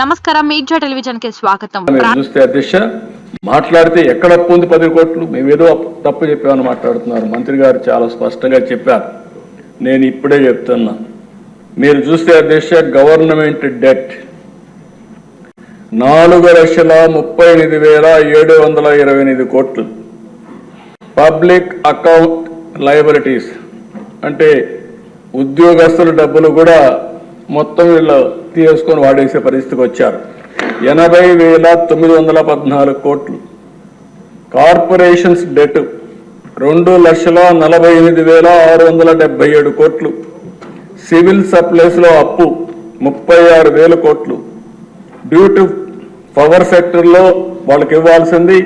నమస్కారం మీడియా టెలివిజన్కి స్వాగతం. మీరు చూస్తే అధ్యక్ష మాట్లాడితే ఎక్కడ అప్పు ఉంది? పది కోట్లు? మేము ఏదో తప్పు చెప్పామని మాట్లాడుతున్నారు. మంత్రి గారు చాలా స్పష్టంగా చెప్పారు. నేను ఇప్పుడే చెప్తున్నా. మీరు చూస్తే అధ్యక్ష గవర్నమెంట్ డెట్ నాలుగు లక్షల ముప్పై ఎనిమిది వేల ఏడు వందల ఇరవై ఎనిమిది కోట్లు. పబ్లిక్ అకౌంట్ లయబిలిటీస్ అంటే ఉద్యోగస్తుల డబ్బులు కూడా మొత్తం వీళ్ళు తీసుకొని వాడేసే పరిస్థితికి వచ్చారు. ఎనభై వేల తొమ్మిది వందల పద్నాలుగు కోట్లు. కార్పొరేషన్స్ డెట్ రెండు లక్షల నలభై ఎనిమిది వేల ఆరు వందల డెబ్బై ఏడు కోట్లు. సివిల్ సప్లైస్లో అప్పు ముప్పై ఆరు వేల కోట్లు. డ్యూ టు పవర్ సెక్టర్లో వాళ్ళకి ఇవ్వాల్సింది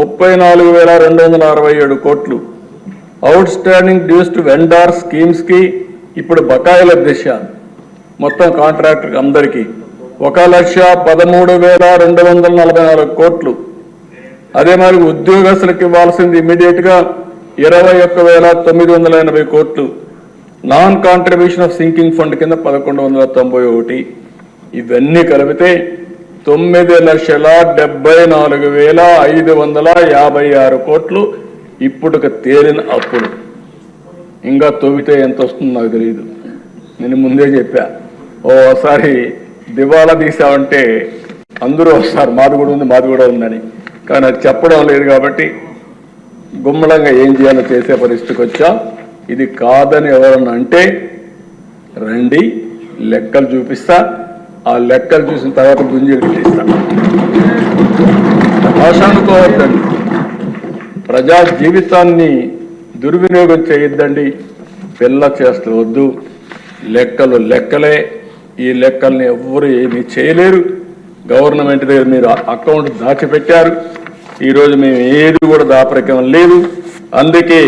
ముప్పై నాలుగు వేల రెండు వందల అరవై ఏడు కోట్లు. Outstanding dues to vendor స్కీమ్స్కి ఇప్పుడు బకాయిల దిశ. మొత్తం కాంట్రాక్టర్ అందరికీ ఒక లక్ష పదమూడు వేల రెండు వందల నలభై నాలుగు కోట్లు. అదే మరి ఉద్యోగస్తులకు ఇవ్వాల్సింది ఇమీడియట్గా ఇరవై ఒక్క వేల తొమ్మిది వందల ఎనభై కోట్లు. Non contribution of sinking fund కింద పదకొండు వందల తొంభై ఒకటి. ఇవన్నీ కలిపితే తొమ్మిది లక్షల డెబ్బై నాలుగు వేల ఐదు వందల యాభై ఆరు కోట్లు ఇప్పుడు తేలిన అప్పులు. ఇంకా తవ్వితే ఎంత వస్తుందో నాకు తెలియదు నేను ముందే చెప్పా. ఓసారి దివాలా తీసామంటే అందరూ వస్తారు. మాది కూడా ఉంది మాది కూడా ఉందని. కానీ అది చెప్పడం లేదు కాబట్టి గుమ్మడంగా ఏం చేయాలో చేసే పరిస్థితికి వచ్చా. ఇది కాదని ఎవరన్నా అంటే రండి లెక్కలు చూపిస్తా. ఆ లెక్కలు చూసిన తర్వాత గుంజీలు పెట్టిస్తా. భాష అనుకోవద్దండి ప్రజా జీవితాన్ని దుర్వినియోగం చేయొద్దండి. పిల్ల చేస్తూ వద్దు. లెక్కలు లెక్కలే. ఈ లెక్కల్ని ఎవ్వరు ఏమీ చేయలేరు. గవర్నమెంట్ దగ్గర మీరు అకౌంట్ దాచిపెట్టారు. ఈరోజు మేము ఏది కూడా దాపరికం లేదు. అందుకే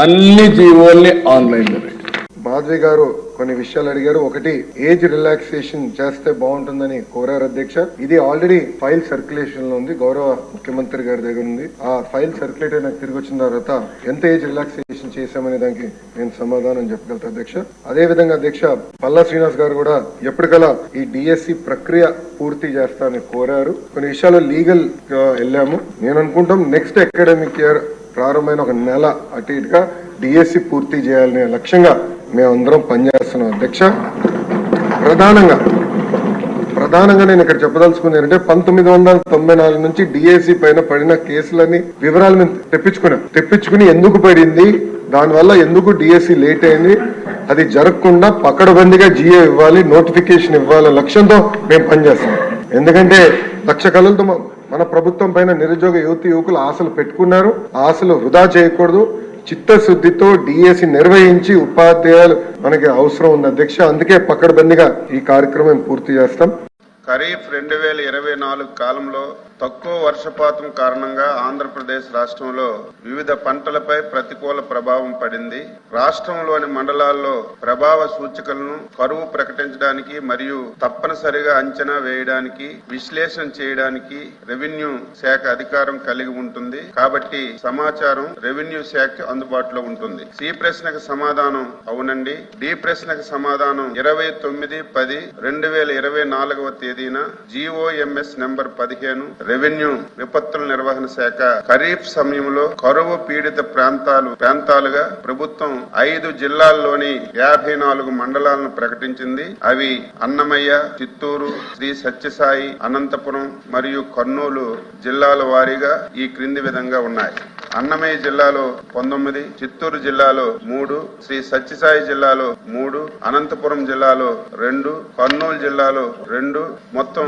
అన్ని జీవోల్ని ఆన్లైన్లో పెట్టారు. మాధవి గారు కొన్ని విషయాలు అడిగారు. ఒకటి ఏజ్ రిలాక్సేషన్ చేస్తే బాగుంటుందని కోరారు అధ్యక్ష. ఇది ఆల్రెడీ ఫైల్ సర్క్యులేషన్లో ఉంది. గౌరవ ముఖ్యమంత్రి గారి దగ్గర ఉంది. ఆ ఫైల్ సర్క్యులేట్ అయినా తిరిగి వచ్చిన తర్వాత ఎంత ఏజ్ రిలాక్సేషన్ చేశామనే దానికి నేను సమాధానం చెప్పగలుగుతా అధ్యక్ష. అదే విధంగా అధ్యక్ష పల్లా శ్రీనివాస్ గారు కూడా ఎప్పటికలా ఈ డిఎస్సి ప్రక్రియ పూర్తి చేస్తానని కోరారు. కొన్ని విషయాలు లీగల్గా వెళ్ళాము. నేను అనుకుంటాం నెక్స్ట్ అకాడమిక్ ఇయర్ ప్రారంభమైన ఒక నెల అటు ఇటుగా డిఎస్సి పూర్తి చేయాలనే లక్ష్యంగా మేమందరం పనిచేస్తున్నాం. అధ్యక్ష ప్రధానంగా ప్రధానంగా నేను ఇక్కడ చెప్పదలుచుకుంది ఏంటంటే పంతొమ్మిది వందల తొంభై నాలుగు నుంచి డిఏసీ పైన పడిన కేసులని వివరాలు మేము తెప్పించుకున్నాం. తెప్పించుకుని ఎందుకు పడింది? దానివల్ల ఎందుకు డిఎస్సి లేట్ అయింది? అది జరగకుండా పకడబందిగా జియో ఇవ్వాలి నోటిఫికేషన్ ఇవ్వాలి లక్ష్యంతో మేము పనిచేస్తాం ఎందుకంటే లక్ష కళలతో మన ప్రభుత్వం పైన నిరుద్యోగ యువతి యువకులు ఆశలు పెట్టుకున్నారు. ఆశలు వృధా చేయకూడదు. చిత్తశుద్ధితో డిఎస్సి నిర్వహించి ఉపాధ్యాయులు మనకి అవసరం ఉంది అధ్యక్ష. అందుకే పకడ్బందీగా ఈ కార్యక్రమం పూర్తి చేస్తాం. ఖరీఫ్ రెండు వేల ఇరవై నాలుగు కాలంలో తక్కువ వర్షపాతం కారణంగా ఆంధ్రప్రదేశ్ రాష్ట్రంలో వివిధ పంటలపై ప్రతికూల ప్రభావం పడింది. రాష్ట్రంలోని మండలాల్లో ప్రభావ సూచికలను కరువు ప్రకటించడానికి మరియు తప్పనిసరిగా అంచనా వేయడానికి విశ్లేషణ చేయడానికి రెవెన్యూ శాఖ అధికారం కలిగి ఉంటుంది. కాబట్టి సమాచారం రెవెన్యూ శాఖ అందుబాటులో ఉంటుంది. సి ప్రశ్నకు సమాధానం అవునండి. డి ప్రశ్నకు సమాధానం ఇరవై తొమ్మిది పది రెండు వేల ఇరవై నాలుగవ తేదీన జిఓఎంఎస్ నెంబర్ పదిహేను రెవెన్యూ విపత్తుల నిర్వహణ శాఖ ఖరీఫ్ సమయంలో కరువు పీడిత ప్రాంతాలు ప్రాంతాలుగా ప్రభుత్వం ఐదు జిల్లాల్లోని యాభై నాలుగు మండలాలను ప్రకటించింది. అవి అన్నమయ్య చిత్తూరు శ్రీ సత్యసాయి అనంతపురం మరియు కర్నూలు జిల్లాల వారీగా ఈ క్రింది విధంగా ఉన్నాయి. అన్నమయ్య జిల్లాలో పంతొమ్మిది చిత్తూరు జిల్లాలో మూడు శ్రీ సత్యసాయి జిల్లాలో మూడు అనంతపురం జిల్లాలో రెండు కర్నూలు జిల్లాలో రెండు మొత్తం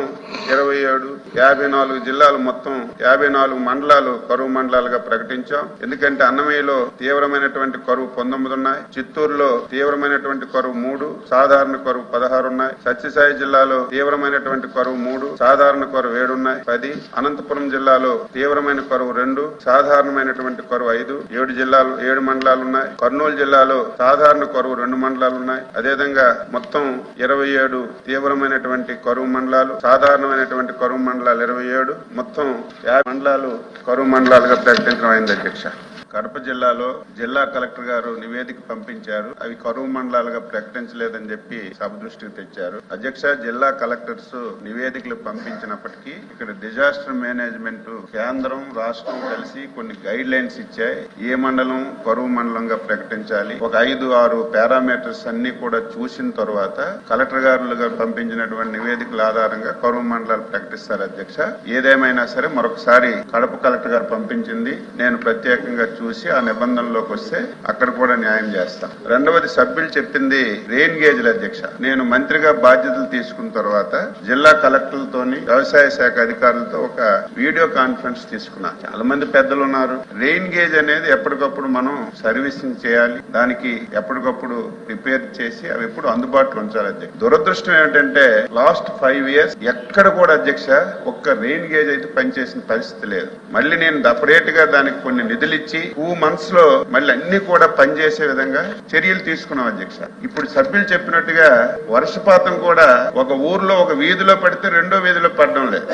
ఇరవై ఏడు యాభై నాలుగు జిల్లాలు మొత్తం యాభై నాలుగు మండలాలు కరువు మండలాలుగా ప్రకటించాం. ఎందుకంటే అన్నమయ్యలో తీవ్రమైనటువంటి కరువు పంతొమ్మిది ఉన్నాయి. చిత్తూరులో తీవ్రమైనటువంటి కరువు మూడు సాధారణ కరువు పదహారు ఉన్నాయి. సత్యసాయి జిల్లాలో తీవ్రమైనటువంటి కరువు మూడు సాధారణ కరువు ఏడు ఉన్నాయి. పది అనంతపురం జిల్లాలో తీవ్రమైన కరువు రెండు సాధారణమైనటువంటి కరువు ఐదు ఏడు జిల్లాలు ఏడు మండలాలు ఉన్నాయి. కర్నూలు జిల్లాలో సాధారణ కరువు రెండు మండలాలు ఉన్నాయి. అదేవిధంగా మొత్తం ఇరవై ఏడు తీవ్రమైనటువంటి కరువు మండలాలు సాధారణమైనటువంటి కరువు మండలాలు ఇరవై ఏడు మొత్తం యాభై మండలాలు కరువు మండలాలుగా ప్రకటించడం అయింది అధ్యక్ష. కడప జిల్లాలో జిల్లా కలెక్టర్ గారు నివేదిక పంపించారు. అవి కరువు మండలాలుగా ప్రకటించలేదని చెప్పి సభ దృష్టికి తెచ్చారు. అధ్యక్ష జిల్లా కలెక్టర్స్ నివేదికలు పంపించినప్పటికీ ఇక్కడ డిజాస్టర్ మేనేజ్మెంట్ కేంద్రం రాష్ట్రం కలిసి కొన్ని గైడ్ లైన్స్ ఇచ్చాయి. ఏ మండలం కరువు మండలంగా ప్రకటించాలి? ఒక ఐదు ఆరు పారామీటర్స్ అన్ని కూడా చూసిన తర్వాత కలెక్టర్ గారులుగా పంపించినటువంటి నివేదికల ఆధారంగా కరువు మండలాలు ప్రకటిస్తారు అధ్యక్ష. ఏదేమైనా సరే మరొకసారి కడప కలెక్టర్ గారు పంపించింది. నేను ప్రత్యేకంగా చూసి ఆ నిబంధనలోకి వస్తే అక్కడ కూడా న్యాయం చేస్తాం. రెండవది సభ్యులు చెప్పింది రెయిన్ గేజ్ల అధ్యక్ష. నేను మంత్రిగా బాధ్యతలు తీసుకున్న తర్వాత జిల్లా కలెక్టర్లతోని వ్యవసాయ శాఖ అధికారులతో ఒక వీడియో కాన్ఫరెన్స్ తీసుకున్నా. చాలా మంది పెద్దలు ఉన్నారు. రెయిన్ గేజ్ అనేది ఎప్పటికప్పుడు మనం సర్వీసింగ్ చేయాలి. దానికి ఎప్పటికప్పుడు రిపేర్ చేసి అవి ఎప్పుడు అందుబాటులో ఉంచాలి అధ్యక్ష. దురదృష్టం ఏమిటంటే లాస్ట్ ఫైవ్ ఇయర్స్ ఎక్కడ కూడా అధ్యక్ష ఒక్క రెయిన్ గేజ్ అయితే పనిచేసిన పరిస్థితి లేదు. మళ్ళీ నేను సపరేట్గా దానికి కొన్ని నిధులు ఇచ్చి టూ మంత్స్లో మళ్ళీ అన్ని కూడా పనిచేసే విధంగా చర్యలు తీసుకున్నాం అధ్యక్ష. ఇప్పుడు సభ్యులు చెప్పినట్టుగా వర్షపాతం కూడా ఒక ఊర్లో ఒక వీధిలో పడితే రెండో వీధిలో పడడం లేదు.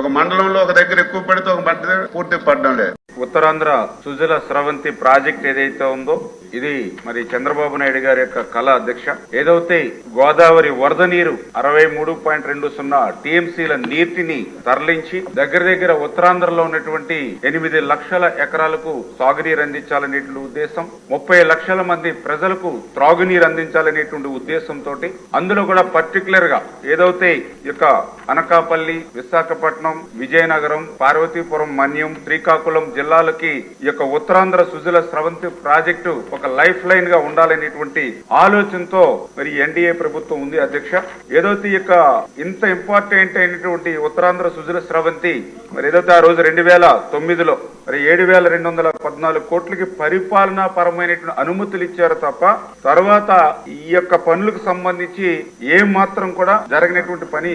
ఒక మండలంలో ఒక దగ్గర ఎక్కువ పడితే ఒక మండలం పూర్తి పడడం లేదు. ఉత్తరాంధ్ర సుజల స్రవంతి ప్రాజెక్ట్ ఏదైతే ఉందో ఇది మరి చంద్రబాబు నాయుడు గారి యొక్క కళ అధ్యక్ష. ఏదైతే గోదావరి వరద నీరు అరవై మూడు పాయింట్ రెండు సున్నా టీఎంసీల నీటిని తరలించి దగ్గర దగ్గర ఉత్తరాంధ్రలో ఉన్నటువంటి ఎనిమిది లక్షల ఎకరాలకు సాగునీరు అందించాలనేటువంటి ఉద్దేశం ముప్పై లక్షల మంది ప్రజలకు త్రాగునీరు అందించాలనేటువంటి ఉద్దేశంతో అందులో కూడా పర్టికులర్గా ఏదైతే ఈ యొక్క అనకాపల్లి విశాఖపట్నం విజయనగరం పార్వతీపురం మన్యం శ్రీకాకుళం జిల్లాలకి ఈ యొక్క ఉత్తరాంధ్ర సుజల స్రవంతి ప్రాజెక్టు ఒక లైఫ్ లైన్గా ఉండాలనేటువంటి ఆలోచనతో మరి ఎన్డీఏ ప్రభుత్వం ఉంది అధ్యక్ష. ఏదైతే ఇక ఇంత ఇంపార్టెంట్ అయినటువంటి ఉత్తరాంధ్ర సుజల స్రవంతి మరి ఏదైతే ఆ రోజు రెండు వేల తొమ్మిదిలో మరి ఏడు వేల రెండు వందల పద్నాలుగు కోట్లకి పరిపాలనా పరమైనటువంటి అనుమతులు ఇచ్చారు తప్ప తర్వాత ఈ యొక్క పనులకు సంబంధించి ఏ మాత్రం కూడా జరగనటువంటి పని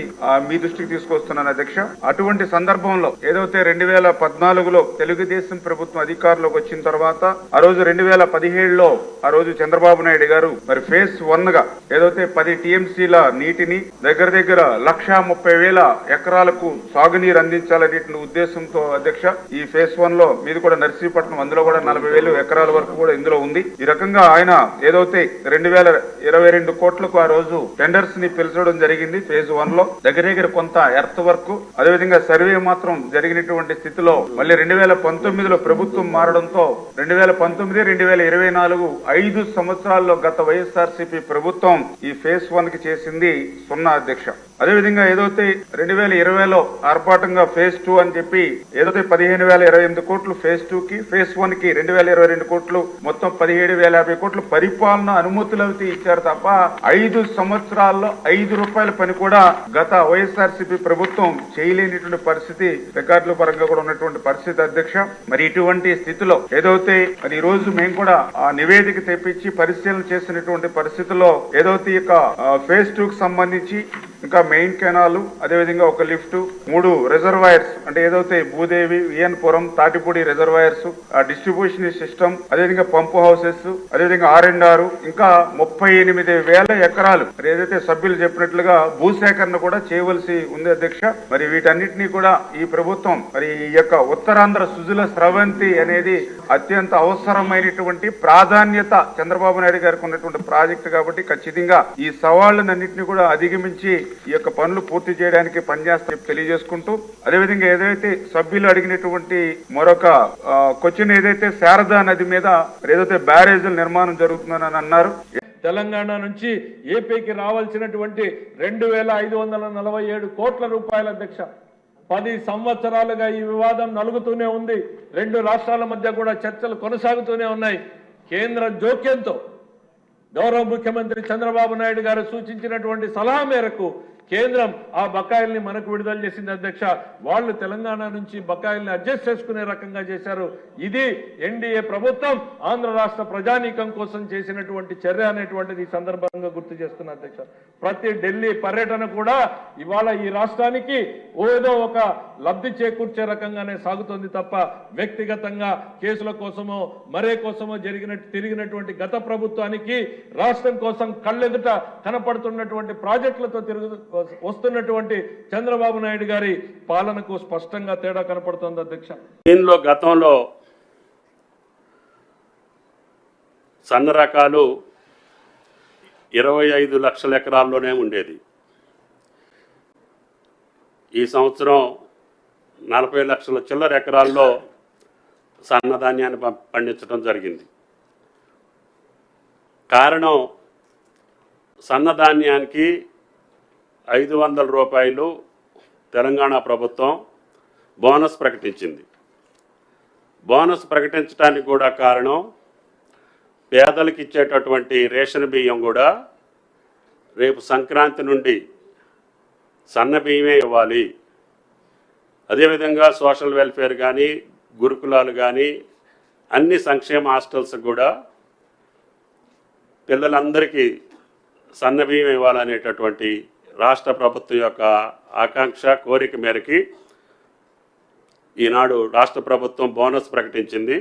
మీ దృష్టికి తీసుకొస్తున్నాను అధ్యక్ష. అటువంటి సందర్భంలో ఏదైతే రెండు వేల పద్నాలుగులో తెలుగుదేశం ప్రభుత్వం అధికారంలోకి వచ్చిన తర్వాత ఆ రోజు రెండు వేల పదిహేడులో ఆ రోజు చంద్రబాబు నాయుడు గారు మరి ఫేజ్ వన్గా ఏదైతే పది టీఎంసీల నీటిని దగ్గర దగ్గర లక్షా ముప్పై వేల ఎకరాలకు సాగునీరు అందించాలనేటువంటి ఉద్దేశంతో అధ్యక్ష ఈ ఫేజ్ వన్ ఎకరాల్లో మీది కూడా నర్సీపట్నం అందులో కూడా నలభై వేలు ఎకరాల వరకు కూడా ఇందులో ఉంది. ఈ రకంగా ఆయన ఏదైతే రెండు వేల ఇరవై రెండు కోట్లకు ఆ రోజు టెండర్స్ని పిలిచడం జరిగింది ఫేజ్ వన్లో దగ్గర దగ్గర కొంత ఎర్త్ వర్క్. అదేవిధంగా సర్వే మాత్రం జరిగినటువంటి స్థితిలో మళ్ళీ రెండు వేల పంతొమ్మిదిలో ప్రభుత్వం మారడంతో రెండు వేల పంతొమ్మిది రెండు వేల ఇరవై నాలుగు ఐదు సంవత్సరాల్లో గత వైఎస్ఆర్సీపీ ప్రభుత్వం ఈ ఫేజ్ వన్కి చేసింది సున్నా అధ్యక్ష. అదేవిధంగా ఏదైతే రెండు వేల ఇరవైలో ఆర్భాటంగా ఫేజ్ టూ అని చెప్పి ఏదైతే పదిహేను వేల ఇరవై ఎనిమిది కోట్లు ఫేజ్ టూ కి ఫేజ్ వన్కి రెండు వేల ఇరవై రెండు కోట్లు మొత్తం పదిహేడు వేల యాభై కోట్లు పరిపాలన అనుమతులు అయితే ఇచ్చారు తప్ప ఐదు సంవత్సరాల్లో ఐదు రూపాయల పని కూడా గత వైఎస్ఆర్సీపీ ప్రభుత్వం చేయలేనిటువంటి పరిస్థితి రికార్డుల పరంగా కూడా ఉన్నటువంటి పరిస్థితి అధ్యక్ష. మరి ఇటువంటి స్థితిలో ఏదైతే మరి ఈ రోజు మేము కూడా ఆ నివేదిక తెప్పించి పరిశీలన చేసినటువంటి పరిస్థితిలో ఏదైతే ఇక ఫేజ్ టూ కి సంబంధించి ఇంకా మెయిన్ కెనాల్ అదేవిధంగా ఒక లిఫ్ట్ మూడు రిజర్వాయర్స్ అంటే ఏదైతే భూదేవి వియన్పురం తాటిపూడి రిజర్వాయర్స్ ఆ డిస్ట్రిబ్యూషన్ సిస్టమ్ అదేవిధంగా పంపు హౌసెస్ అదేవిధంగా ఆర్ అండ్ ఆర్ ఇంకా ముప్పై ఎనిమిది వేల ఎకరాలు. ఏదైతే సభ్యులు చెప్పినట్లుగా భూసేకరణ కూడా చేయవలసి ఉంది అధ్యక్ష మరి వీటన్నిటినీ కూడా ఈ ప్రభుత్వం మరి ఈ యొక్క ఉత్తరాంధ్ర సుజుల స్రవంతి అనేది అత్యంత అవసరమైనటువంటి ప్రాధాన్యత చంద్రబాబు నాయుడు గారికి ఉన్నటువంటి ప్రాజెక్టు కాబట్టి ఖచ్చితంగా ఈ సవాళ్ళన్నింటినీ కూడా అధిగమించి ఈ యొక్క పనులు పూర్తి చేయడానికి పనిచేస్తా తెలియజేసుకుంటూ అదేవిధంగా ఏదైతే సభ్యులు అడిగినటువంటి మరో మరొక ఆ, క్వశ్చన్ ఏదైతే శారదా నది మీద ఏదైతే బ్యారేజీల నిర్మాణం జరుగుతుందని అన్నారు. తెలంగాణ నుంచి ఏపీకి రావాల్సినటువంటి రెండు వేల ఐదు వందల నలభై ఏడు కోట్ల రూపాయల అధ్యక్ష పది సంవత్సరాలుగా ఈ వివాదం నలుగుతూనే ఉంది. రెండు రాష్ట్రాల మధ్య కూడా చర్చలు కొనసాగుతూనే ఉన్నాయి. కేంద్ర జోక్యంతో గౌరవ ముఖ్యమంత్రి చంద్రబాబు నాయుడు గారు సూచించినటువంటి సలహా మేరకు కేంద్రం ఆ బకాయిల్ని మనకు విడుదల చేసింది అధ్యక్ష. వాళ్ళు తెలంగాణ నుంచి బకాయిల్ని అడ్జస్ట్ చేసుకునే రకంగా చేశారు. ఇది ఎన్డీఏ ప్రభుత్వం ఆంధ్ర రాష్ట్ర ప్రజానీకం కోసం చేసినటువంటి చర్య అనేటువంటిది ఈ సందర్భంగా గుర్తు చేస్తున్న అధ్యక్ష. ప్రతి ఢిల్లీ పర్యటన కూడా ఇవాళ ఈ రాష్ట్రానికి ఏదో ఒక లబ్ధి చేకూర్చే రకంగానే సాగుతోంది తప్ప వ్యక్తిగతంగా కేసుల కోసమో మరే కోసమో జరిగిన తిరిగినటువంటి గత ప్రభుత్వానికి రాష్ట్రం కోసం కళ్ళెదుట కనపడుతున్నటువంటి ప్రాజెక్టులతో తిరుగు వస్తున్నటువంటి చంద్రబాబు నాయుడు గారి పాలనకు స్పష్టంగా తేడా కనపడుతుంది అధ్యక్ష. దీనిలో గతంలో సన్న రకాలు ఇరవై ఐదు లక్షల ఎకరాల్లోనే ఉండేది. ఈ సంవత్సరం నలభై లక్షల చిల్లర ఎకరాల్లో సన్నధాన్యాన్ని పండించడం జరిగింది. కారణం సన్నధాన్యానికి ఐదు వందల రూపాయలు తెలంగాణ ప్రభుత్వం బోనస్ ప్రకటించింది. బోనస్ ప్రకటించడానికి కూడా కారణం పేదలకు ఇచ్చేటటువంటి రేషన్ బియ్యం కూడా రేపు సంక్రాంతి నుండి సన్న బియ్యమే ఇవ్వాలి. అదేవిధంగా సోషల్ వెల్ఫేర్ కానీ గురుకులాలు కానీ అన్ని సంక్షేమ హాస్టల్స్ కూడా పిల్లలందరికీ సన్న బియ్యం ఇవ్వాలనేటటువంటి రాష్ట్ర ప్రభుత్వం యొక్క ఆకాంక్ష కోరిక మేరకి ఈనాడు రాష్ట్ర ప్రభుత్వం బోనస్ ప్రకటించింది.